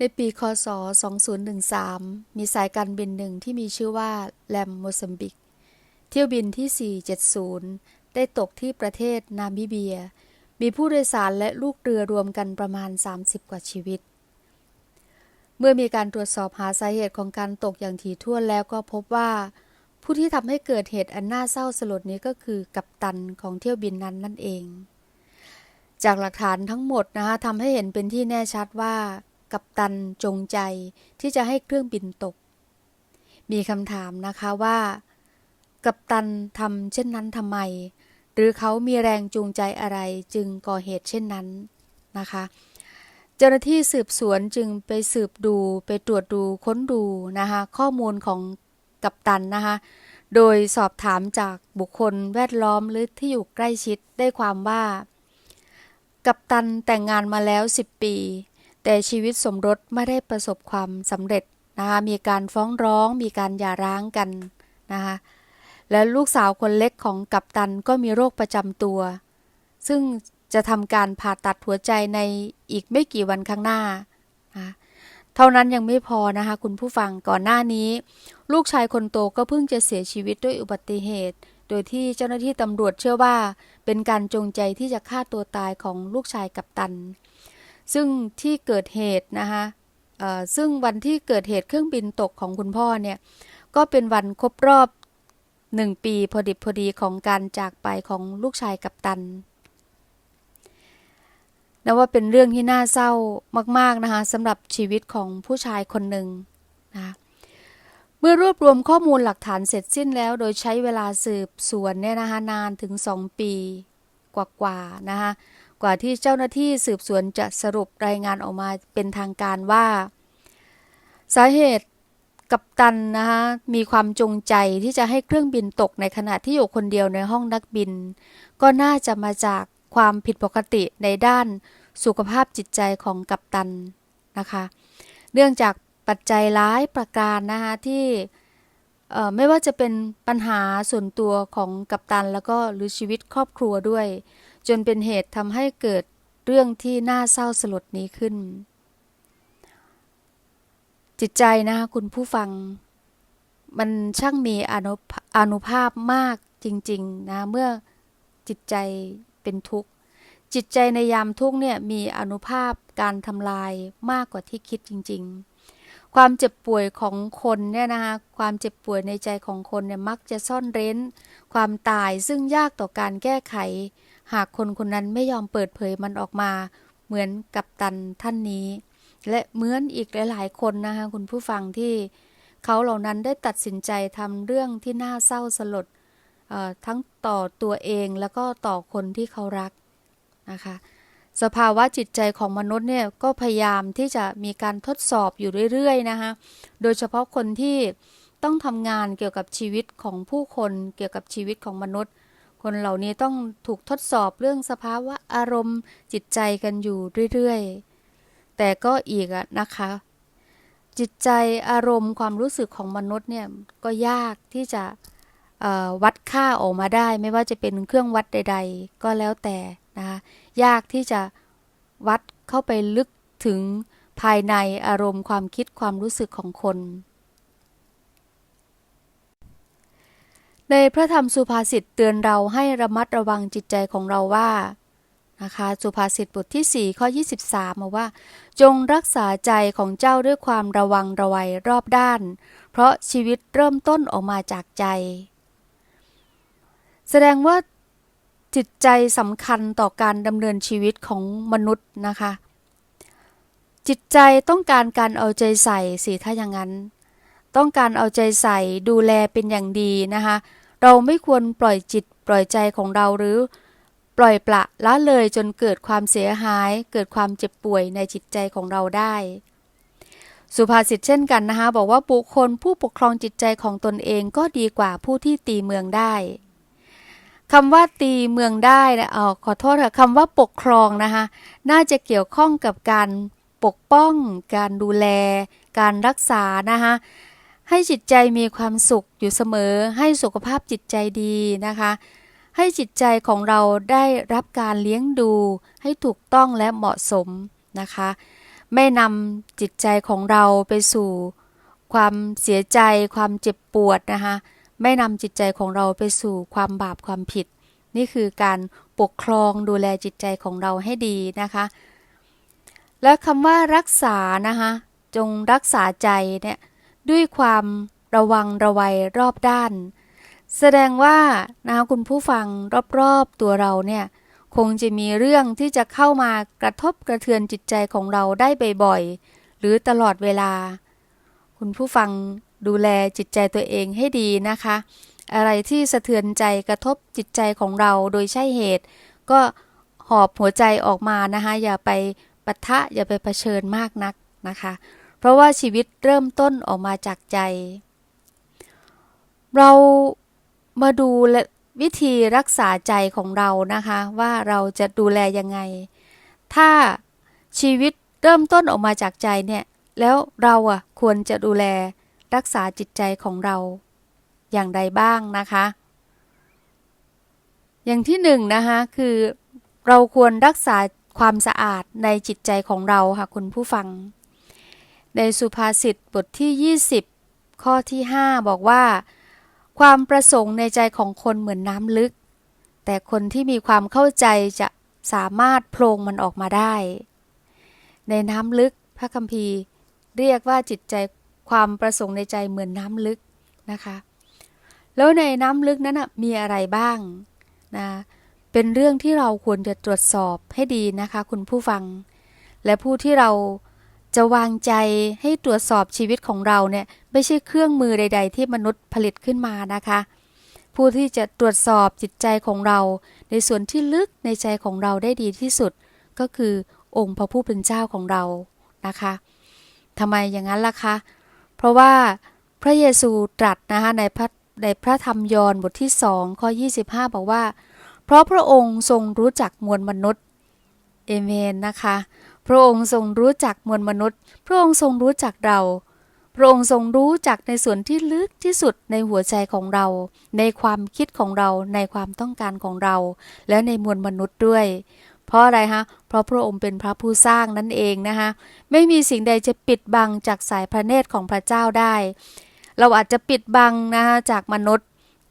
ในปีคศ 2013 มีสายการบินหนึ่งที่มีชื่อว่าแลมโมซัมบิก เที่ยวบินที่ 470 ได้ตกที่ประเทศนามิเบีย มีผู้โดยสารและลูกเรือรวมกันประมาณ 30 กว่าชีวิต เมื่อมีการตรวจสอบหาสาเหตุของการตกอย่างถี่ถ้วนแล้วก็พบว่า ผู้ที่ทำให้เกิดเหตุอันน่าเศร้าสลดนี้ก็คือกัปตันของเที่ยวบินนั้นนั่นเอง จากหลักฐานทั้งหมดนะคะทำให้เห็นเป็นที่แน่ชัดว่า กัปตันจงใจที่จะให้เครื่องบินตก มีคำถามนะคะว่า กัปตันทำเช่นนั้นทำไม หรือเขามีแรงจูงใจอะไรจึงก่อเหตุเช่นนั้นนะคะ เจ้าหน้าที่สืบสวนจึงไปสืบดูไปตรวจดูค้นดูนะคะข้อมูลของกัปตันนะคะโดยสอบถามจากบุคคลแวดล้อมหรือที่อยู่ใกล้ชิดได้ความว่า กัปตันแต่งงานมาแล้ว 10 ปี แต่ชีวิตสมรสไม่ได้ประสบความสำเร็จนะคะมีการฟ้องร้อง มีการหย่าร้างกันนะคะและลูกสาวคนเล็กของกัปตันก็มีโรคประจำตัว ซึ่งจะทำการผ่าตัดหัวใจในอีกไม่กี่วันข้างหน้านะเท่านั้นยังไม่พอนะคะคุณผู้ฟังก่อนหน้านี้ ลูกชายคนโตก็เพิ่งจะเสียชีวิตด้วยอุบัติเหตุ โดยที่เจ้าหน้าที่ตำรวจเชื่อว่า เป็นการจงใจที่จะฆ่าตัวตายของลูกชายกัปตัน ซึ่งที่เกิดเหตุนะคะซึ่งวันที่เกิดเหตุเครื่องบินตกของคุณพ่อเนี่ยก็เป็นวันครบรอบหนึ่งปีพอดิบพอดีของการจากไปของลูกชายกัปตันนะว่าเป็นเรื่องที่น่าเศร้ามาก ๆ นะคะสำหรับชีวิตของผู้ชายคนหนึ่งนะเมื่อรวบรวมข้อมูลหลักฐานเสร็จสิ้นแล้ว โดยใช้เวลาสืบสวนเนี่ยนะคะนานถึง 2 ปีกว่าๆนะคะ กว่าที่เจ้าหน้าที่สืบสวนจะสรุปรายงานออกมาเป็นทางการว่า สาเหตุกัปตันนะคะมีความจงใจที่จะให้เครื่องบินตกในขณะที่อยู่คนเดียวในห้องนักบิน ก็น่าจะมาจากความผิดปกติในด้านสุขภาพจิตใจของกัปตันนะคะ เนื่องจากปัจจัยร้ายประการนะคะที่ไม่ว่าจะเป็นปัญหาส่วนตัวของกัปตันแล้วก็หรือชีวิตครอบครัวด้วย จนเป็นเหตุทำให้เกิดเรื่องที่น่าเศร้าสลดนี้ขึ้น จิตใจนะคะคุณผู้ฟัง มันช่างมีอนุอนุภาพมากจริง ๆ นะ เมื่อจิตใจเป็นทุกข์ จิตใจในยามทุกข์เนี่ยมีอนุภาพการทำลายมากกว่าที่คิดจริง ๆ ความเจ็บป่วยของคนเนี่ยนะคะความเจ็บป่วยในใจของคนเนี่ยมักจะซ่อนเร้น ความตายซึ่งยากต่อการแก้ไข หากคนคนนั้นไม่ยอมเปิดเผยมันออกมา เหมือนกับตันท่านนี้ และเหมือนอีกหลาย ๆ คนนะคะคุณผู้ฟังที่เขาเหล่านั้นได้ตัดสินใจทำเรื่องที่น่าเศร้าสลดทั้งต่อตัวเองแล้วก็ต่อคนที่เขารักนะคะสภาวะจิตใจของมนุษย์เนี่ยก็พยายามที่จะมีการทดสอบอยู่เรื่อยๆนะคะโดยเฉพาะคนที่ต้องทำงานเกี่ยวกับชีวิตของผู้คนเกี่ยวกับชีวิตของมนุษย์ คนเหล่านี้ต้องถูกทดสอบเรื่องสภาวะอารมณ์จิตใจกันอยู่เรื่อยๆ แต่ก็อีกนะคะ จิตใจอารมณ์ความรู้สึกของมนุษย์เนี่ยก็ยากที่จะวัดค่าออกมาได้ ไม่ว่าจะเป็นเครื่องวัดใด ๆ ก็แล้วแต่นะคะยากที่จะวัดเข้าไปลึกถึงภายในอารมณ์ความคิดความรู้สึกของคน ในพระธรรมสุภาษิตเตือนเราให้ระมัดระวังจิตใจของเราว่านะคะสุภาษิตบทที่ 4 ข้อ 23 มาว่า จงรักษาใจของเจ้าด้วยความระวังระวัยรอบด้าน เพราะชีวิตเริ่มต้นออกมาจากใจ แสดงว่าจิตใจสำคัญต่อการดำเนินชีวิตของมนุษย์นะคะ จิตใจต้องการการเอาใจใส่สิถ้าอย่างนั้น ต้องการเอาใจใส่ดูแลเป็นอย่างดีนะคะ เราไม่ควรปล่อยจิตปล่อยใจของเราหรือ ปล่อยปละละเลยจนเกิดความเสียหาย เกิดความเจ็บป่วยในจิตใจของเราได้ สุภาษิตเช่นกันนะคะบอกว่าบุคคลผู้ปกครองจิตใจของตนเองก็ดีกว่าผู้ที่ตีเมืองได้คำว่าตีเมืองได้นะอ๋อขอโทษค่ะคำว่าปกครองนะคะน่าจะเกี่ยวข้องกับการปกป้อง การดูแล การรักษานะคะ ให้จิตใจมีความสุขอยู่เสมอ ให้สุขภาพจิตใจดีนะคะ ให้จิตใจของเราได้รับการเลี้ยงดู ให้ถูกต้องและเหมาะสมนะคะ ไม่นำจิตใจของเราไปสู่ ความเสียใจ ความเจ็บปวดนะคะ ไม่นำจิตใจของเราไปสู่ความบาปความผิด นี่คือการปกครองดูแลจิตใจของเราให้ดีนะคะ และคำว่ารักษานะคะ จงรักษาใจเนี่ย ด้วยความระวังระวัยรอบด้าน แสดงว่านะคะคุณผู้ฟังรอบๆตัวเราเนี่ยคงจะมีเรื่องที่จะเข้ามากระทบกระเทือนจิตใจของเราได้บ่อยๆหรือตลอดเวลา คุณผู้ฟังดูแลจิตใจตัวเองให้ดีนะคะ อะไรที่สะเทือนใจกระทบจิตใจของเราโดยใช่เหตุ ก็หอบหัวใจออกมานะคะ อย่าไปปะทะอย่าไปเผชิญมากนักนะคะ เพราะว่าชีวิตเริ่มต้นออกมาจากใจ เรามาดูวิธีรักษาใจของเรานะคะ ว่าเราจะดูแลยังไง ถ้าชีวิตเริ่มต้นออกมาจากใจเนี่ย แล้วเราอะควรจะดูแลรักษาจิตใจของเรา อย่างใดบ้างนะคะ อย่างที่หนึ่งนะคะคือเราควรรักษาความสะอาดในจิตใจของเราค่ะคุณผู้ฟัง ในสุภาษิตบทที่ 20 ข้อที่ 5 บอกว่า ความประสงค์ในใจของคนเหมือนน้ำลึก แต่คนที่มีความเข้าใจจะสามารถโพลงมันออกมาได้ ในน้ำลึกพระคัมภีร์ เรียกว่าจิตใจความประสงค์ในใจเหมือนน้ำลึกนะคะ แล้วในน้ำลึกนั้นมีอะไรบ้างนะเป็นเรื่องที่เราควรจะตรวจสอบให้ดีนะคะ คุณผู้ฟัง และผู้ที่เรา จะวางใจให้ตรวจสอบชีวิตของเราเนี่ยไม่ใช่เครื่องมือใด ๆ ที่มนุษย์ผลิตขึ้นมานะคะ ผู้ที่จะตรวจสอบจิตใจของเรา ในส่วนที่ลึกในใจของเราได้ดีที่สุด ก็คือองค์พระผู้เป็นเจ้าของเรานะคะทำไมอย่างนั้นล่ะคะ เพราะว่าพระเยซูตรัสนะคะในพระในพระธรรมยอห์นบทที่สองข้อ 25 บอกว่า เพราะพระองค์ทรงรู้จักมวลมนุษย์ เอเมนนะคะ พระองค์ทรงรู้จักมวลมนุษย์ พระองค์ทรงรู้จักเรา พระองค์ทรงรู้จักในส่วนที่ลึกที่สุดในหัวใจของเรา ในความคิดของเราในความต้องการของเรา และในมวลมนุษย์ด้วย เพราะอะไรฮะ เพราะพระองค์เป็นพระผู้สร้างนั่นเองนะคะไม่มีสิ่งใดจะปิดบังจากสายพระเนตรของพระเจ้าได้ เราอาจจะปิดบังนะคะจากมนุษย์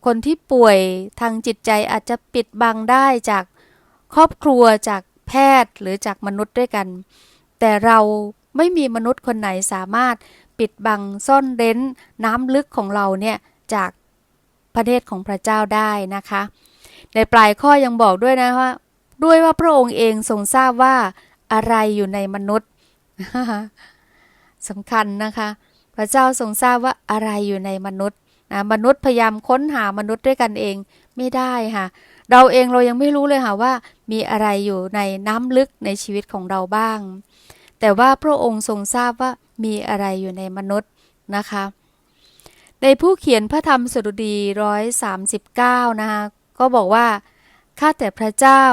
คนที่ป่วยทางจิตใจอาจจะปิดบังได้จากครอบครัวจาก แพทย์หรือจากมนุษย์ด้วยกัน แต่เราไม่มีมนุษย์คนไหนสามารถปิดบังซ่อนเร้นน้ำลึกของเราเนี่ยจากพระเนตรของพระเจ้าได้นะคะ ในปลายข้อยังบอกด้วยนะว่า ด้วยว่าพระองค์เองทรงทราบว่าอะไรอยู่ในมนุษย์สำคัญนะคะ พระเจ้าทรงทราบว่าอะไรอยู่ในมนุษย์นะมนุษย์พยายามค้นหามนุษย์ด้วยกันเองไม่ได้ค่ะ เราเองเรายังไม่รู้เลยค่ะว่า มีอะไรอยู่ในน้ำลึกในชีวิตของเราบ้าง แต่ว่าพระองค์ทรงทราบว่ามีอะไรอยู่ในมนุษย์นะคะ ในผู้เขียนพระธรรมสดุดีร้อยสามสิบเก้านะคะก็บอกว่าข้าแต่พระเจ้า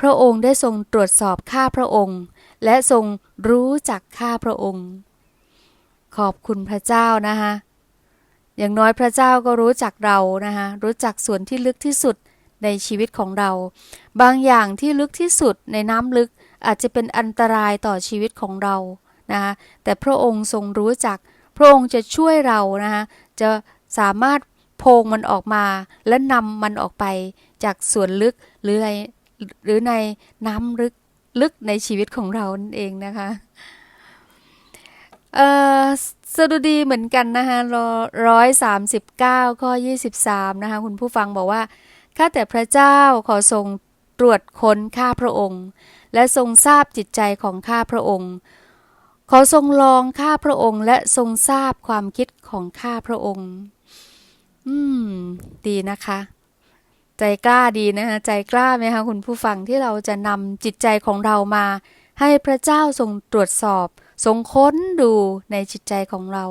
พระองค์ได้ทรงตรวจสอบข้าพระองค์ และทรงรู้จักข้าพระองค์ ขอบคุณพระเจ้านะคะอย่างน้อยพระเจ้าก็รู้จักเรานะคะรู้จักส่วนที่ลึกที่สุด ในชีวิตของเรา บางอย่างที่ลึกที่สุดในน้ำลึกอาจจะเป็นอันตรายต่อชีวิตของเรานะคะแต่พระองค์ทรงรู้จัก พระองค์จะช่วยเรานะคะจะสามารถโพงมันออกมาและนำมันออกไปจากส่วนลึกหรือในหรือในน้ำลึกลึกในชีวิตของเรานั่นเองนะคะเอ่อสดุดีเหมือนกันนะคะร้อยสามสิบเก้าข้อยี่สิบสามนะคะคุณผู้ฟังบอกว่า ข้าแต่พระเจ้าขอทรงตรวจค้นข้าพระองค์ และทรงทราบจิตใจของข้าพระองค์ ขอทรงลองข้าพระองค์ และทรงทราบความคิดของข้าพระองค์ อืม ดีนะคะ ใจกล้าดีนะคะใจกล้าไหมคะคุณผู้ฟังที่เราจะนำจิตใจของเรามา ให้พระเจ้าทรงตรวจสอบ ทรงค้นดูในจิตใจของเรา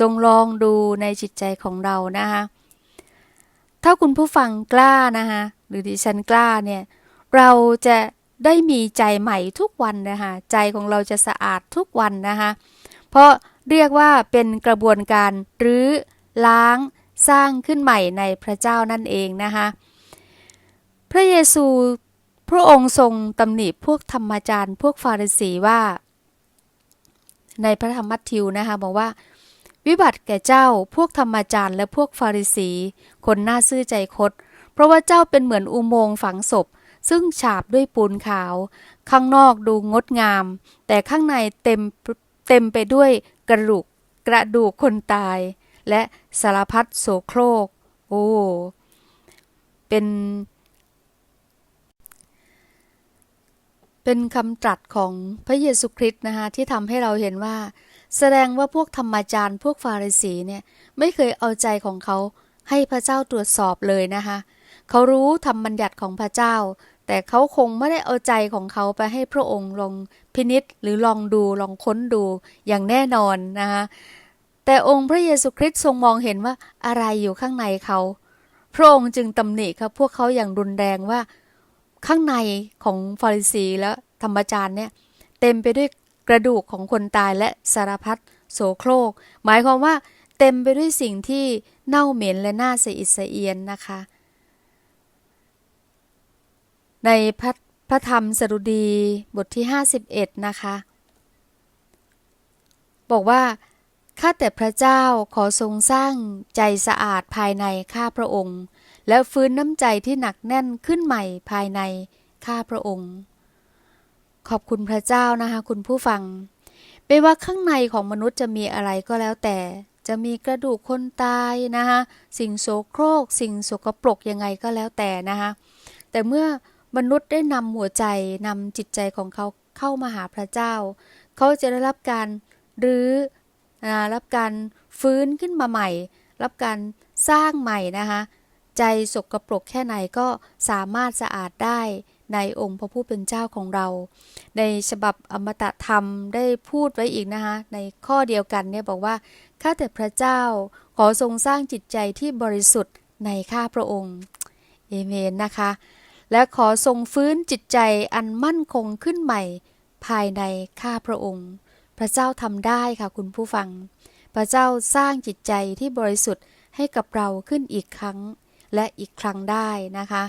ทรงลองดูในจิตใจของเรานะคะ ถ้าคุณผู้ฟังกล้านะคะหรือดิฉันกล้าเนี่ยเราจะได้มีใจใหม่ทุกวันนะคะใจของเราจะสะอาดทุกวันนะคะเพราะเรียกว่าเป็นกระบวนการรื้อล้างสร้างขึ้นใหม่ในพระเจ้านั่นเองนะคะพระเยซูพระองค์ทรงตำหนิพวกธรรมจารย์ พวกฟาริสีว่า ในพระธรรมมัทธิวนะคะบอกว่า วิบัติแก่เจ้าพวกธรรมจารย์และพวกฟาริสี คนหน้าซื่อใจคด เพราะว่าเจ้าเป็นเหมือนอุโมงค์ฝังศพ ซึ่งฉาบด้วยปูนขาว ข้างนอกดูงดงาม แต่ข้างในเต็มเต็มไปด้วยกระดูกกระดูกคนตาย และสารพัดโสโครก โอ้ เป็น เป็นคำตรัสของพระเยซูคริสต์นะคะที่ทำให้เราเห็นว่า แสดงว่าพวกธรรมจารย์พวกฟาริสีเนี่ยไม่เคยเอาใจของเขาให้พระเจ้าตรวจสอบเลยนะคะเขารู้ธรรมบัญญัติของพระเจ้า แต่เขาคงไม่ได้เอาใจของเขาไปให้พระองค์ลองพินิษหรือลองดูลองค้นดูอย่างแน่นอนนะคะแต่องค์พระเยซูคริสต์ทรงมองเห็นว่าอะไรอยู่ข้างในเขา พระองค์จึงตำหนิครับพวกเขาอย่างรุนแรงว่าข้างในของฟาริสีและธรรมจารย์เนี่ยเต็มไปด้วย กระดูกของคนตายและสารพัดโสโครก หมายความว่าเต็มไปด้วยสิ่งที่เน่าเหม็นและน่าเสะอิสเอียนนะคะ ในพระพระธรรมสดุดีบทที่ 51 นะคะ บอกว่า ข้าแต่พระเจ้าขอทรงสร้างใจสะอาดภายในข้าพระองค์ และฟื้นน้ำใจที่หนักแน่นขึ้นใหม่ภายในข้าพระองค์ ขอบคุณพระเจ้านะคะคุณผู้ฟัง ไม่ว่าข้างในของมนุษย์จะมีอะไรก็แล้วแต่ จะมีกระดูกคนตายนะคะสิ่งโสโครก สิ่งสกปรกยังไงก็แล้วแต่นะคะแต่เมื่อมนุษย์ได้นำหัวใจนำจิตใจของเขาเข้ามาหาพระเจ้า เขาจะได้รับการรื้อรับการฟื้นขึ้นมาใหม่ รับการสร้างใหม่นะคะใจสกปรกแค่ไหนก็สามารถสะอาดได้ ในองค์พระผู้เป็นเจ้าของเรา ในฉบับอมตะธรรมได้พูดไว้อีกนะคะในข้อเดียวกันเนี่ยบอกว่าข้าแต่พระเจ้าขอทรงสร้างจิตใจที่บริสุทธิ์ในข้าพระองค์เอเมนนะคะ และขอทรงฟื้นจิตใจอันมั่นคงขึ้นใหม่ ภายในข้าพระองค์ พระเจ้าทำได้ค่ะคุณผู้ฟัง พระเจ้าสร้างจิตใจที่บริสุทธิ์ให้กับเราขึ้นอีกครั้งและอีกครั้งได้นะคะ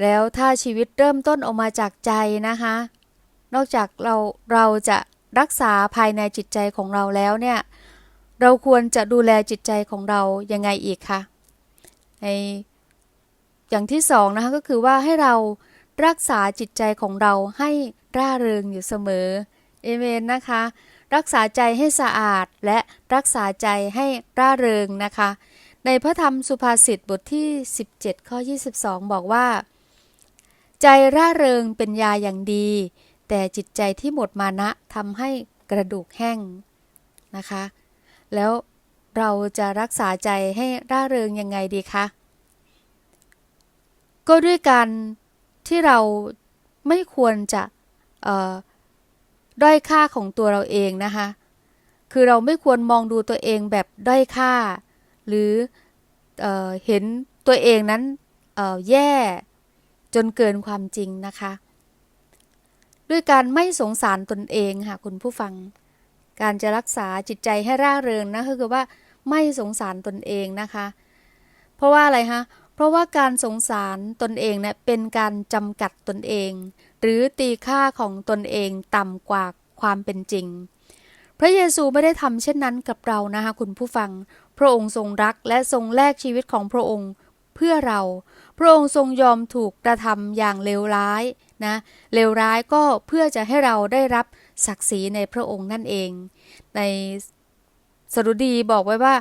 แล้วถ้าชีวิตเริ่มต้นออกมาจากใจนะคะ นอกจากเราเราจะรักษาภายในจิตใจของเราแล้วเนี่ย เราควรจะดูแลจิตใจของเรายังไงอีกคะในอย่างที่สองนะคะก็คือว่าให้เรารักษาจิตใจของเราให้ร่าเริงอยู่เสมอเอเมนนะคะ รักษาใจให้สะอาดและรักษาใจให้ร่าเริงนะคะ ในพระธรรมสุภาษิตบทที่ 17 ข้อ 22 บอกว่า ใจร่าเริงเป็นยาอย่างดี แต่จิตใจที่หมดมานะทำให้กระดูกแห้งนะคะ แล้วเราจะรักษาใจให้ร่าเริงยังไงดีคะ ก็ด้วยการที่เราไม่ควรจะด้อยค่าของตัวเราเองนะคะ คือเราไม่ควรมองดูตัวเองแบบด้อยค่า หรือเอเห็นตัวเองนั้นแย่ จนเกินความจริงนะคะ ด้วยการไม่สงสารตนเองค่ะคุณผู้ฟัง การจะรักษาจิตใจให้ร่าเริงนะคือว่าไม่สงสารตนเองนะคะ เพราะว่าอะไรคะเพราะว่าการสงสารตนเองเนี่ยเป็นการจำกัดตนเอง หรือตีค่าของตนเองต่ำกว่าความเป็นจริง พระเยซูไม่ได้ทำเช่นนั้นกับเรานะคะคุณผู้ฟัง พระองค์ทรงรักและทรงแลกชีวิตของพระองค์เพื่อเรา พระองค์ทรงยอมถูกกระทำอย่างเลวร้ายนะเลวร้ายก็เพื่อจะให้เราได้รับศักดิ์ศรีในพระองค์นั่นเอง ในสรุดีบอกไว้ว่า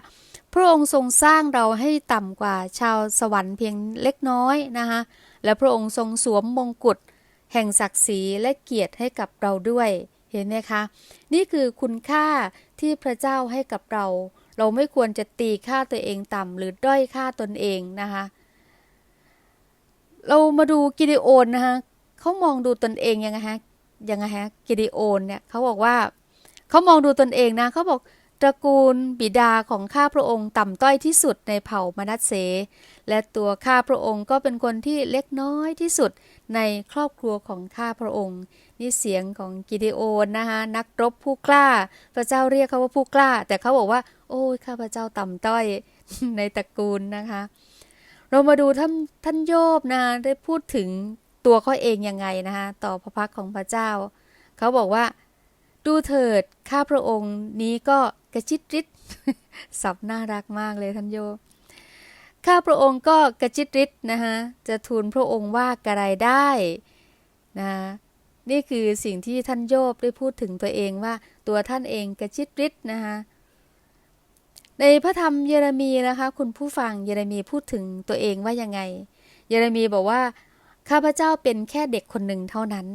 พระองค์ทรงสร้างเราให้ต่ำกว่าชาวสวรรค์เพียงเล็กน้อยนะคะและพระองค์ทรงสวมมงกุฎแห่งศักดิ์ศรีและเกียรติให้กับเราด้วยเห็นไหมคะ นี่คือคุณค่าที่พระเจ้าให้กับเรา เราไม่ควรจะตีค่าตัวเองต่ำหรือด้อยค่าตนเองนะคะ เรามาดูกิเดโอนนะคะเขามองดูตนเองยังไงฮะยังไงฮะกิเดโอนเนี่ยเขาบอกว่าเขามองดูตนเองนะเขาบอกตระกูลบิดาของข้าพระองค์ต่ำต้อยที่สุดในเผ่ามนัสเส และตัวข้าพระองค์ก็เป็นคนที่เล็กน้อยที่สุดในครอบครัวของข้าพระองค์ นี่เสียงของกิเดโอนนะคะนักรบผู้กล้า พระเจ้าเรียกเขาว่าผู้กล้า แต่เขาบอกว่า โอ้ยข้าพระเจ้าต่ำต้อยในตระกูลนะคะ เรามาดูท่านท่านโยบนะได้พูดถึงตัวเขาเองยังไงนะคะต่อพระพักของพระเจ้า เขาบอกว่า ดูเถิดข้าพระองค์นี้ก็กระจิตริดสับน่ารักมากเลยท่านโยมข้าพระองค์ก็กระจิตริดนะคะจะทูลพระองค์ว่ากระไรได้นะนี่คือสิ่งที่ท่านโยบได้พูดถึงตัวเองว่าตัวท่านเองกระจิตริดนะคะ ในพระธรรมเยเรมีนะคะ คุณผู้ฟังเยเรมีพูดถึงตัวเองว่ายังไง เยเรมีบอกว่าข้าพเจ้าเป็นแค่เด็กคนหนึ่งเท่านั้น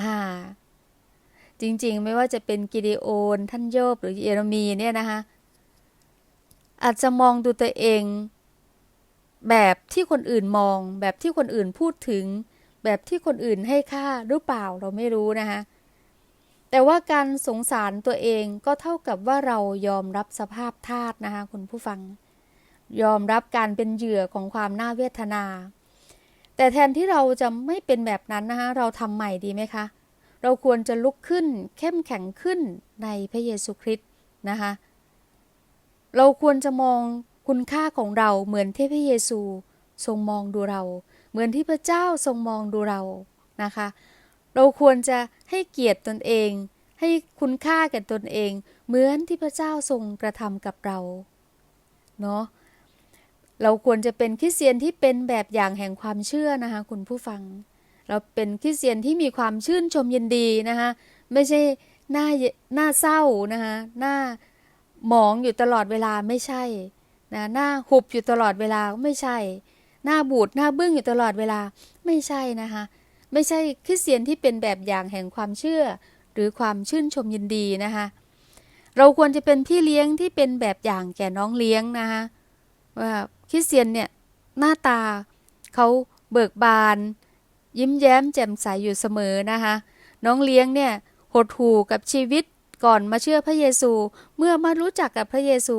อ่า จริงๆ ไม่ว่าจะเป็นกิเดโอน ท่านโยบหรือเยเรมีเนี่ยนะคะอาจจะมองดูตัวเอง แบบที่คนอื่นมอง แบบที่คนอื่นพูดถึง แบบที่คนอื่นให้ค่าหรือเปล่าเราไม่รู้นะคะ แต่ว่าการสงสารตัวเองก็เท่ากับว่าเรายอมรับสภาพทาตุนะคะคุณผู้ฟัง ยอมรับการเป็นเหยื่อของความน่าเวทนา แต่แทนที่เราจะไม่เป็นแบบนั้นนะคะเราทำใหม่ดีไหมคะ เราควรจะลุกขึ้นเข้มแข็งขึ้นในพระเยซูคริสต์นะคะเราควรจะมองคุณค่าของเราเหมือนที่พระเยซูทรงมองดูเรา เหมือนที่พระเจ้าทรงมองดูเรานะคะ เราควรจะให้เกียรติตนเอง ให้คุณค่าแก่ตนเอง เหมือนที่พระเจ้าทรงกระทำกับเรา เนาะเราควรจะเป็นคริสเตียนที่เป็นแบบอย่างแห่งความเชื่อนะคะคุณผู้ฟัง เราเป็นคริสเตียนที่มีความชื่นชมยินดีนะคะไม่ใช่หน้าหน้าเศร้านะคะหน้าหมองอยู่ตลอดเวลาไม่ใช่นะหน้าหุบอยู่ตลอดเวลาไม่ใช่ หน้าบูดหน้าบึ้งอยู่ตลอดเวลาไม่ใช่นะคะ ไม่ใช่คริสเตียนที่เป็นแบบอย่างแห่งความเชื่อ หรือความชื่นชมยินดีนะคะเราควรจะเป็นพี่เลี้ยงที่เป็นแบบอย่างแก่น้องเลี้ยงนะคะว่าคริสเตียนเนี่ยหน้าตาเขาเบิกบาน ยิ้มแย้มแจ่มใสอยู่เสมอนะคะน้องเลี้ยงเนี่ยหดหู่กับชีวิตก่อนมาเชื่อพระเยซู เมื่อมารู้จักกับพระเยซู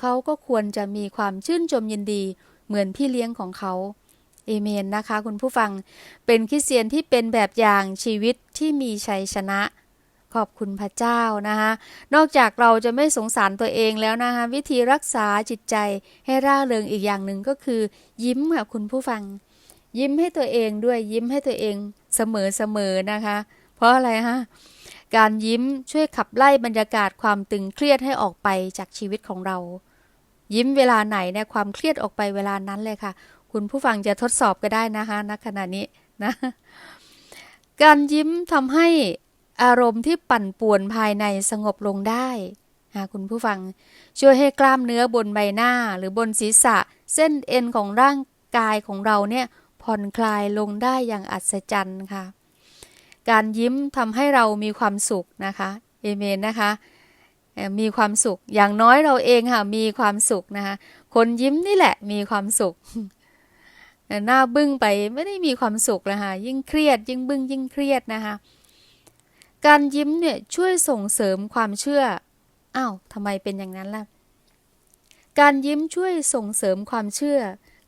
เขาก็ควรจะมีความชื่นชมยินดี เหมือนพี่เลี้ยงของเขา เอเมนนะคะ คุณผู้ฟังเป็นคริสเตียนที่เป็นแบบอย่างชีวิตที่มีชัยชนะ ขอบคุณพระเจ้านะคะนอกจากเราจะไม่สงสารตัวเองแล้วนะคะวิธีรักษาจิตใจให้ร่าเริงอีกอย่างหนึ่งก็คือ ยิ้มค่ะคุณผู้ฟัง ยิ้มให้ตัวเองด้วยยิ้มให้ตัวเองเสมอๆนะคะ เพราะอะไรฮะการยิ้มช่วยขับไล่บรรยากาศความตึงเครียดให้ออกไปจากชีวิตของเรา ยิ้มเวลาไหนเนี่ยความเครียดออกไปเวลานั้นเลยค่ะ คุณผู้ฟังจะทดสอบก็ได้นะคะณขณะนี้นะการยิ้มทำให้อารมณ์ที่ปั่นป่วนภายในสงบลงได้นะคุณผู้ฟังช่วยให้กล้ามเนื้อบนใบหน้าหรือบนศีรษะ เส้นเอ็นของร่างกายของเราเนี่ยผ่อนคลายลงได้อย่างอัศจรรย์ค่ะ การยิ้มทำให้เรามีความสุขนะคะเอเมนนะคะมีความสุขอย่างน้อยเราเองค่ะมีความสุขนะคะคนยิ้มนี่แหละมีความสุข หน้าบึ้งไปไม่ได้มีความสุขนะคะยิ่งเครียด ยิ่งบึ้งยิ่งเครียดนะคะการยิ้มเนี่ยช่วยส่งเสริมความเชื่ออ้าวทำไมเป็นอย่างนั้นล่ะการยิ้มช่วยส่งเสริมความเชื่อ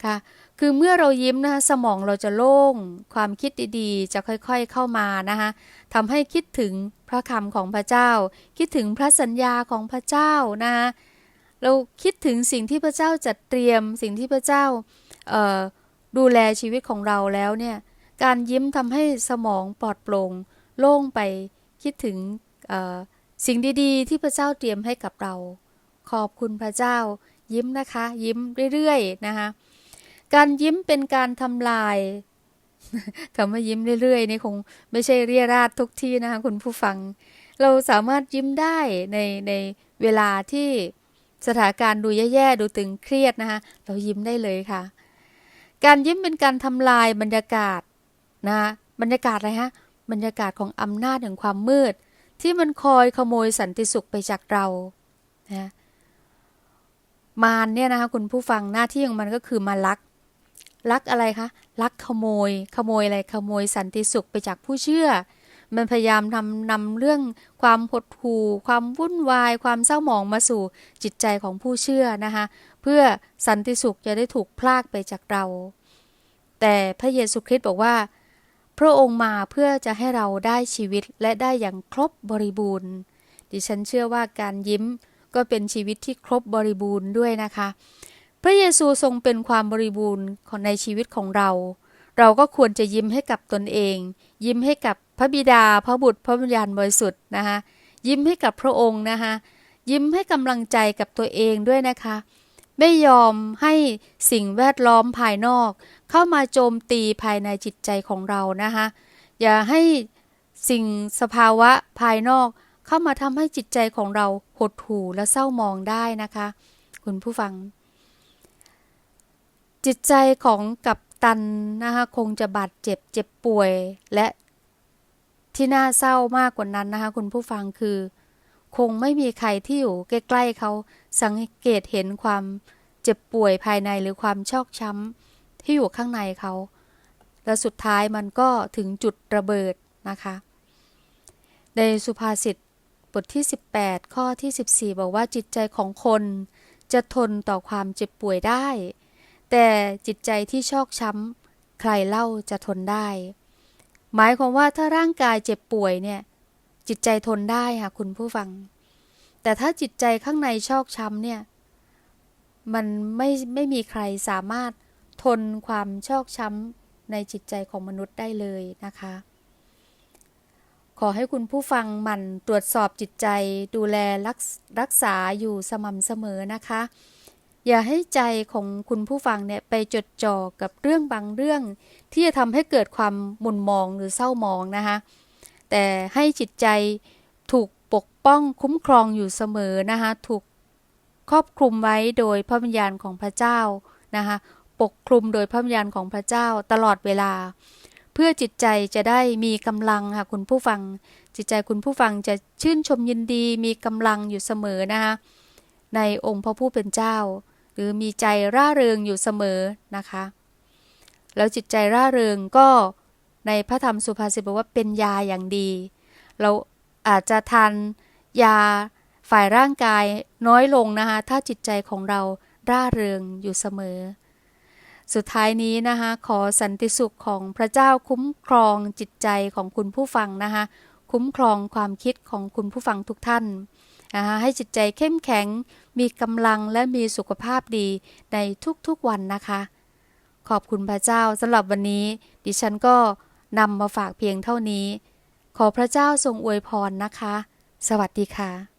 ค่ะคือเมื่อเรายิ้มนะคะสมองเราจะโล่ง ความคิดดีๆ จะค่อยๆเข้ามานะคะทำให้คิดถึงพระคำของพระเจ้า คิดถึงพระสัญญาของพระเจ้านะคะเราคิดถึงสิ่งที่พระเจ้าจัดเตรียมสิ่งที่พระเจ้า ดูแลชีวิตของเราแล้วเนี่ย การยิ้มทำให้สมองปลอดโปร่งโล่งไปคิดถึงสิ่งดี ๆ ที่พระเจ้าเตรียมให้กับเรา ขอบคุณพระเจ้า ยิ้มนะคะ ยิ้มเรื่อยๆนะคะการยิ้มเป็นการทำลายคำว่ายิ้มเรื่อยๆนี่คงไม่ใช่เรียราดทุกที่นะคะคุณผู้ฟัง เราสามารถยิ้มได้ในในเวลาที่สถานการณ์ดูแย่ๆดูตึงเครียดนะคะเรายิ้มได้เลยค่ะ การยิ้มเป็นการทำลายบรรยากาศนะบรรยากาศอะไรฮะ บรรยากาศของอำนาจแห่งความมืด ที่มันคอยขโมยสันติสุขไปจากเรานะมารเนี่ยนะคะคุณผู้ฟังหน้าที่ของมันก็คือมาลัก ลักอะไรคะลักขโมย ขโมยอะไรขโมยสันติสุขไปจากผู้เชื่อ มันพยายามทำนำเรื่องความหดหู่ความวุ่นวาย ความเศร้าหมองมาสู่จิตใจของผู้เชื่อนะคะ เพื่อสันติสุขจะได้ถูกพลากไปจากเรา แต่พระเยซูคริสต์บอกว่า พระองค์มาเพื่อจะให้เราได้ชีวิตและได้อย่างครบบริบูรณ์ ดิฉันเชื่อว่าการยิ้มก็เป็นชีวิตที่ครบบริบูรณ์ด้วยนะคะ พระเยซูทรงเป็นความบริบูรณ์ของในชีวิตของเรา เราก็ควรจะยิ้มให้กับตนเอง ยิ้มให้กับพระบิดา พระบุตร พระวิญญาณบริสุทธิ์นะคะ ยิ้มให้กับพระองค์นะคะ ยิ้มให้กำลังใจกับตัวเองด้วยนะคะ ไม่ยอมให้สิ่งแวดล้อมภายนอก เข้ามาโจมตีภายในจิตใจของเรานะคะอย่าให้สิ่งสภาวะภายนอก เข้ามาทำให้จิตใจของเราหดหู่และเศร้ามองได้นะคะ คุณผู้ฟัง จิตใจของกัปตันนะคะคงจะบาดเจ็บเจ็บป่วยและที่น่าเศร้ามากกว่านั้นนะคะคุณผู้ฟังคือ คงไม่มีใครที่อยู่ใกล้ๆเขาสังเกตเห็นความเจ็บป่วยภายในหรือความชอกช้ำที่อยู่ข้างในเขา และสุดท้ายมันก็ถึงจุดระเบิดนะคะ ในสุภาษิตบทที่ 18 ข้อที่ 14 บอกว่าจิตใจของคนจะทนต่อความเจ็บป่วยได้ แต่จิตใจที่ชอกช้ำใครเล่าจะทนได้ หมายความว่าถ้าร่างกายเจ็บป่วยเนี่ย จิตใจทนได้ค่ะคุณผู้ฟัง แต่ถ้าจิตใจข้างในชอกช้ำเนี่ย มันไม่ไม่มีใครสามารถทนความชอกช้ำในจิตใจของมนุษย์ได้เลยนะคะ ขอให้คุณผู้ฟังหมั่นตรวจสอบจิตใจดูแลรักรักษาอยู่สม่ำเสมอนะคะ อย่าให้ใจของคุณผู้ฟังเนี่ยไปจดจ่อกับเรื่องบางเรื่อง ที่จะทำให้เกิดความหมุนมองหรือเศร้ามองนะคะ แต่ให้จิตใจถูกปกป้องคุ้มครองอยู่เสมอนะคะถูกครอบคลุมไว้โดยพระวิญญาณของพระเจ้านะคะปกคลุมโดยพระวิญญาณของพระเจ้าตลอดเวลา เพื่อจิตใจจะได้มีกำลังค่ะคุณผู้ฟัง จิตใจคุณผู้ฟังจะชื่นชมยินดีมีกำลังอยู่เสมอนะคะในองค์พระผู้เป็นเจ้า หรือมีใจร่าเริงอยู่เสมอนะคะ แล้วจิตใจร่าเริงก็ ในพระธรรมสุภาษิตบอกว่าเป็นยาอย่างดี เราอาจจะทานยาฝ่ายร่างกายน้อยลงนะคะ ถ้าจิตใจของเราร่าเริงอยู่เสมอ สุดท้ายนี้นะคะ ขอสันติสุขของพระเจ้าคุ้มครองจิตใจของคุณผู้ฟังนะคะ คุ้มครองความคิดของคุณผู้ฟังทุกท่านนะคะให้จิตใจเข้มแข็ง มีกำลังและมีสุขภาพดีในทุกๆวันนะคะ ขอบคุณพระเจ้าสำหรับวันนี้ ดิฉันก็ นำมาฝากเพียงเท่านี้ ขอพระเจ้าทรงอวยพรนะคะ สวัสดีค่ะ